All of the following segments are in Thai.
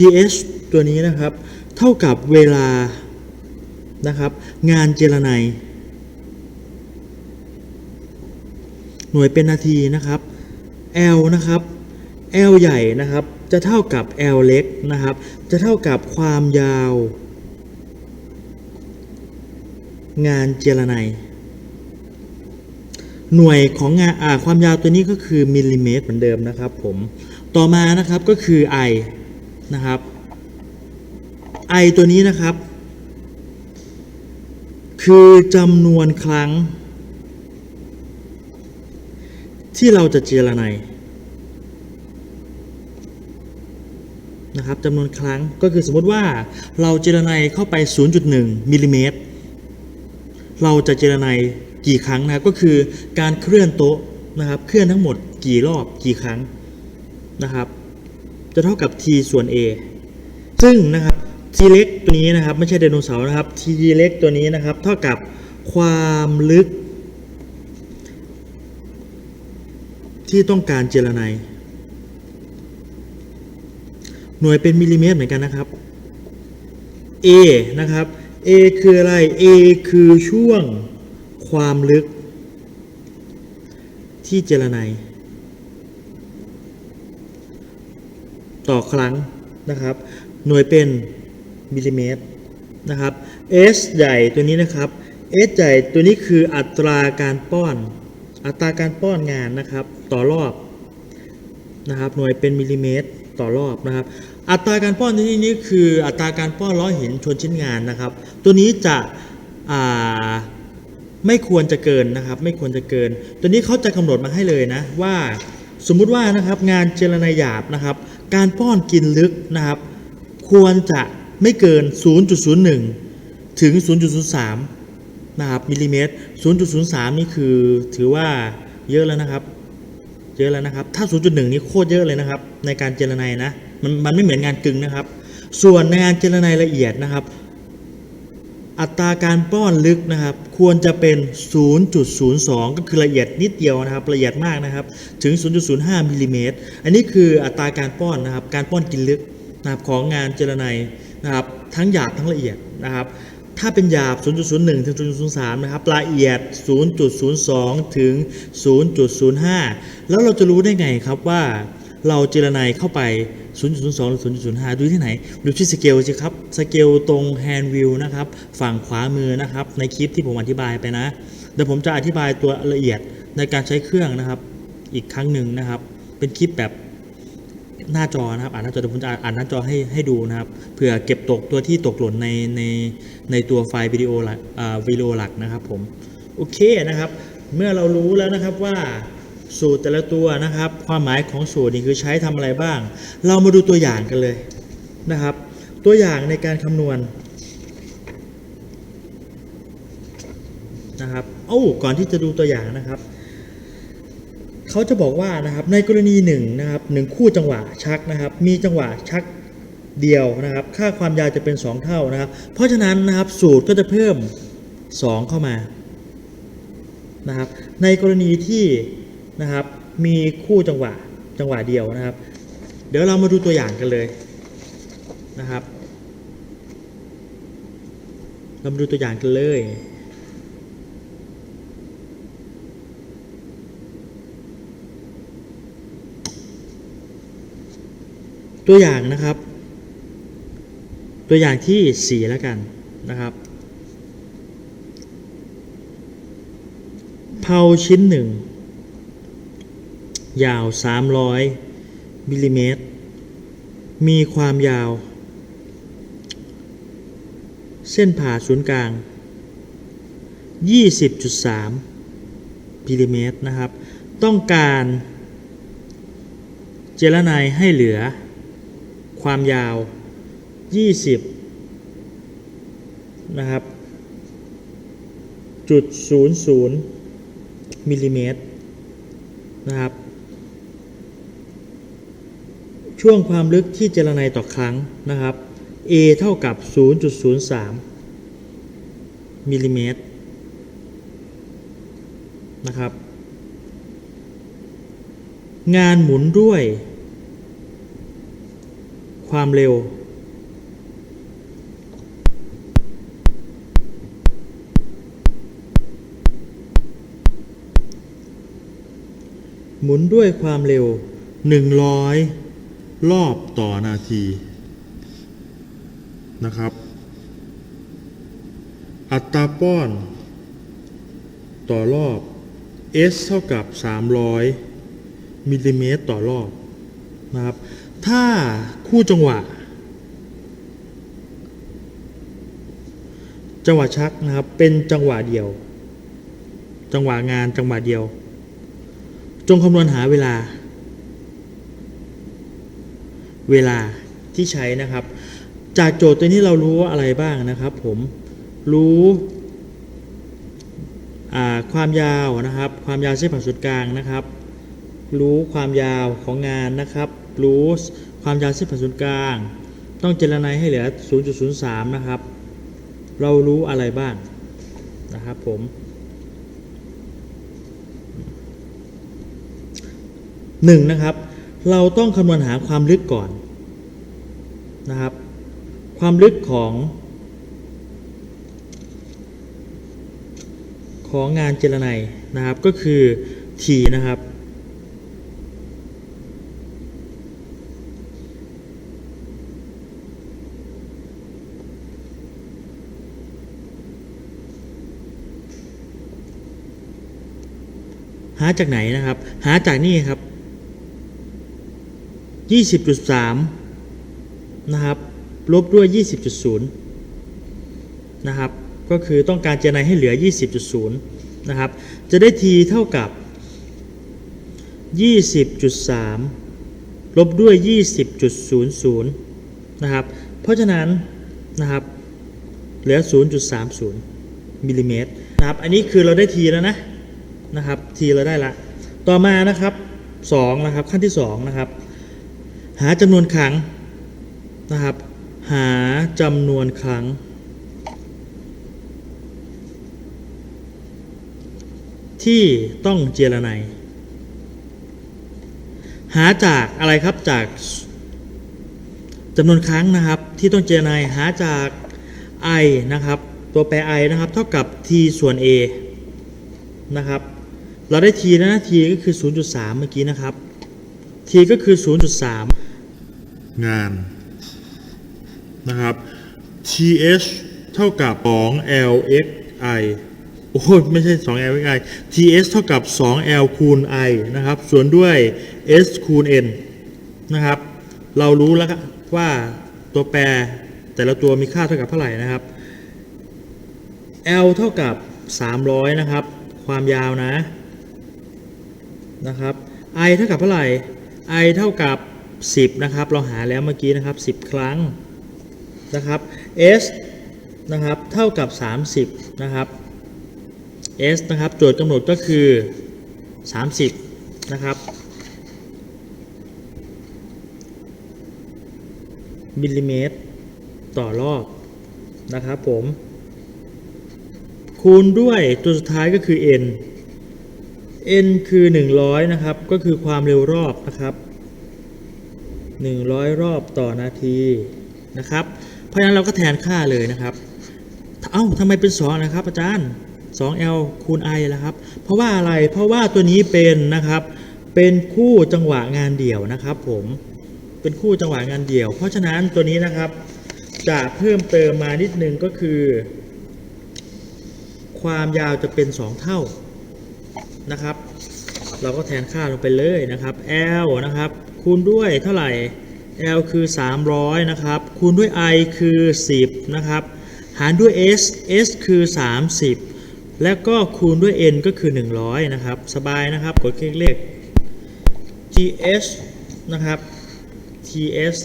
ds ตัวนี้นะครับ เท่ากับเวลานะครับ งานเจรไนหน่วยเป็นนาทีนะครับ L นะครับ L ใหญ่นะครับ จะเท่ากับ L เล็กนะครับ จะเท่ากับความยาว งานเจรไนหน่วยของงานความยาวตัวนี้ก็คือมิลลิเมตรเหมือนเดิมนะครับผม ต่อมานะครับก็คือ I นะครับ I ตัวนี้นะครับ คือจำนวนครั้ง ที่เราจะเจรไนนะครับจำนวนครั้งก็คือสมมติว่าเราเจรไนเข้าไป 0.1มิลลิเมตรเราจะเจรไนกี่ครั้งนะก็คือการเคลื่อนโต๊ะนะครับ เคลื่อนทั้งหมดกี่รอบกี่ครั้งนะครับ จะเท่ากับ t ส่วน a ซึ่งนะครับ t เล็กตัวนี้นะครับไม่ใช่ไดโนเสาร์นะครับ t เล็กตัวนี้นะครับเท่ากับความลึก ที่ต้องการเจรไนหน่วยเป็นมิลลิเมตรเหมือนกันนะครับ A นะครับ A คืออะไร A คือช่วงความลึกที่เจรไนย ต่อครั้งนะครับ หน่วยเป็นมิลลิเมตรนะครับ S ใหญ่ตัวนี้นะครับ S ใหญ่ตัวนี้คืออัตราการป้อน อัตราการป้อนงานนะครับ ต่อรอบนะครับ หน่วยเป็นมิลลิเมตรต่อรอบนะครับ อัตราการป้อนที่นี่คืออัตราการป้อนล้อหินชนชิ้นงานนะครับ ตัวนี้จะไม่ควรจะเกินนะครับ ไม่ควรจะเกิน ตัวนี้เขาจะกำหนดมาให้เลยนะว่า สมมุติว่านะครับงานเจรนายหยาบนะครับ การป้อนกินลึกนะครับ ควรจะไม่เกิน 0.01 ถึง 0.03 นะครับมิลลิเมตร 0.03 นี่คือถือว่าเยอะแล้วนะครับ เยอะแล้วนะครับ ถ้า 0.1 นี่โคตรเยอะเลยนะครับ ในการเจรไนายนะ มันมันไม่เหมือนงานกึ่งนะครับ ส่วนในงานเจรไนายละเอียดนะครับ อัตราการป้อนลึกนะครับ ควรจะเป็น 0.02 ก็คือละเอียดนิดเดียวนะครับ ละเอียดมากนะครับ ถึง 0.05มิลลิเมตร อันนี้คืออัตราการป้อนนะครับ การป้อนกินลึกนะครับของงานเจรไนนะครับ ทั้งหยาบทั้งละเอียดนะครับ ถ้าเป็นหยาบ 0.01 ถึง 0.03 นะครับ ละเอียด 0.02 ถึง 0.05 แล้วเราจะรู้ได้ไงครับว่าเราเจรไนเข้าไป 0.02 หรือ 0.05 ดูที่ไหน ดูที่สเกลสิครับ สเกลตรงแฮนด์วิวนะครับ ฝั่งขวามือนะครับ ในคลิปที่ผมอธิบายไปนะ เดี๋ยวผมจะอธิบายตัวละเอียดในการใช้เครื่องนะครับ อีกครั้งหนึ่งนะครับ เป็นคลิปแบบหน้าจอนะครับ อ่านหน้าจอเดี๋ยวผมจะอ่านหน้าจอให้ให้ดูนะครับ เผื่อเก็บตกตัวที่ตกหล่นในในในตัวไฟล์วิดีโอหลักอ่าวิดีโอหลักนะครับผม โอเคนะครับ เมื่อเรารู้แล้วนะครับว่า สูตรแต่ละตัวนะครับ ความหมายของสูตรนี่คือใช้ทำอะไรบ้าง เรามาดูตัวอย่างกันเลยนะครับ ตัวอย่างในการคำนวณนะครับโอ้าก่อนที่จะดูตัวอย่างนะครับเขาจะบอกว่านะครับในกรณีหนึ่งนะครับหนึ่งคู่จังหวะชักนะครับ มีจังหวะชักเดียวนะครับ ค่าความยาวจะเป็น 2 เท่านะครับ เพราะฉะนั้นนะครับสูตรก็จะเพิ่ม 2 เข้ามานะครับ ในกรณีที่ นะครับ มีคู่จังหวะจังหวะเดียวนะครับ เดี๋ยวเรามาดูตัวอย่างกันเลยนะครับเรามาดูตัวอย่างกันเลยตัวอย่างนะครับ ตัวอย่างที่สี่แล้วกันนะครับเพาชิ้นหนึ่ง ยาว 300มิลลิเมตร มีความยาว เส้นผ่าศูนย์กลาง 20.3มิลลิเมตรนะครับ ต้องการเจรไนายให้เหลือ ความยาว 20 นะครับจุด00มิลลิเมตรนะครับ ช่วงความลึกที่เจรไนต่อครั้งนะครับ A เท่ากับ 0.03มิลลิเมตรนะครับ งานหมุนด้วย ความเร็ว หมุนด้วยความเร็ว 100 รอบต่อนาทีนะครับ อัตราป้อน ต่อรอบ S เท่ากับ 300มิลลิเมตรต่อรอบนะครับ ถ้าคู่จังหวะ จังหวะชักนะครับ เป็นจังหวะเดียว จังหวะงานจังหวะเดียว จงคำนวณหาเวลา เวลาที่ใช้นะครับ จากโจทย์ตัวนี้เรารู้ว่าอะไรบ้างนะครับ ผมรู้ความยาวนะครับ ความยาวเส้นผ่าศูนย์กลางนะครับ รู้ความยาวของงานนะครับ รู้ความยาวเส้นผ่าศูนย์กลาง ต้องเจรไนให้เหลือ 0.03 นะครับ เรารู้อะไรบ้างนะครับผมหนึ่งนะครับ เราต้องคำนวณหาความลึกก่อนนะครับ ความลึกของของงานเจรไนนะครับก็คือ t นะครับ หาจากไหนนะครับ หาจากนี่ครับ 20.3 นะครับ ลบด้วย 20.0 นะครับ ก็คือต้องการเจรไนให้เหลือ 20.0 นะครับ จะได้ t เท่ากับ 20.3 ลบด้วย 20.00 นะครับ เพราะฉะนั้นนะครับ เหลือ 0.30 มิลลิเมตรนะครับ อันนี้คือเราได้ t แล้วนะ นะครับ t เราได้ละ ต่อมานะครับ2นะครับ ขั้นที่2นะครับ หาจำนวนครั้งนะครับ หาจำนวนครั้ง ที่ต้องเจรไนหาจากอะไรครับจากจำนวนครั้งนะครับ ที่ต้องเจรไนหาจาก i นะครับ ตัวแปร i นะครับ เท่ากับ t ส่วน a นะครับ เราได้ t แล้วนะ t ก็คือ 0.3 เมื่อกี้นะครับ t ก็คือ 0.3 งานนะครับ th เท่ากับ 2lxi โอ้ยไม่ใช่ 2lxi th เท่ากับ 2l คูณ i นะครับ ส่วนด้วย s คูณ n นะครับ เรารู้แล้วครับว่าตัวแปรแต่ละตัวมีค่าเท่ากับเท่าไหร่นะครับ l เท่ากับ 300 นะครับ ความยาวนะ นะครับ i เท่ากับเท่าไหร่ i เท่ากับ 10 นะครับ เราหาแล้วเมื่อกี้นะครับ 10 ครั้งนะครับ s นะครับเท่ากับ 30 นะครับ s นะครับโจทย์กำหนดก็คือ 30 นะครับ มิลลิเมตร ต่อรอบนะครับผม คูณด้วยตัวสุดท้ายก็คือ n n คือ 100 นะครับ ก็คือความเร็วรอบนะครับ 100 รอบต่อนาทีนะครับ เพราะฉะนั้นเราก็แทนค่าเลยนะครับ เอ้าทำไมเป็น 2 นะครับ อาจารย์ 2l คูณ i แล้วครับ เพราะว่าอะไร เพราะว่าตัวนี้เป็นนะครับ เป็นคู่จังหวะงานเดี่ยวนะครับ ผม เป็นคู่จังหวะงานเดี่ยว เพราะฉะนั้นตัวนี้นะครับ จะเพิ่มเติมมานิดนึงก็คือ ความยาวจะเป็น 2 เท่านะครับ เราก็แทนค่าลงไปเลยนะครับ L นะครับ คูณด้วยเท่าไหร่ L คือ 300 นะครับ คูณด้วย I คือ 10 นะครับ หารด้วย S S คือ 30 แล้วก็คูณด้วย N ก็คือ 100 นะครับ สบายนะครับ กดคลิกเลข TS นะครับ TS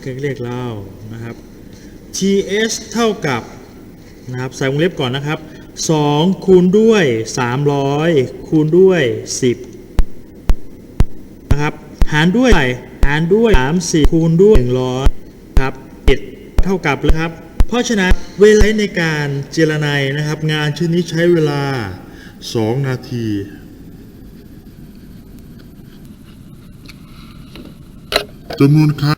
เครื่องเลขเรานะครับ TS เท่ากับนะครับ ใส่วงเล็บก่อนนะครับ 2 คูณด้วย 300 คูณด้วย 10 นะครับ หารด้วยหารด้วย 30 คูณด้วย 100 ครับ7เท่ากับเลยครับ เพราะฉะนั้นเวลาในการเจรไนนะครับ งานชิ้นนี้ใช้เวลา 2 นาทีจำนวนครั้ง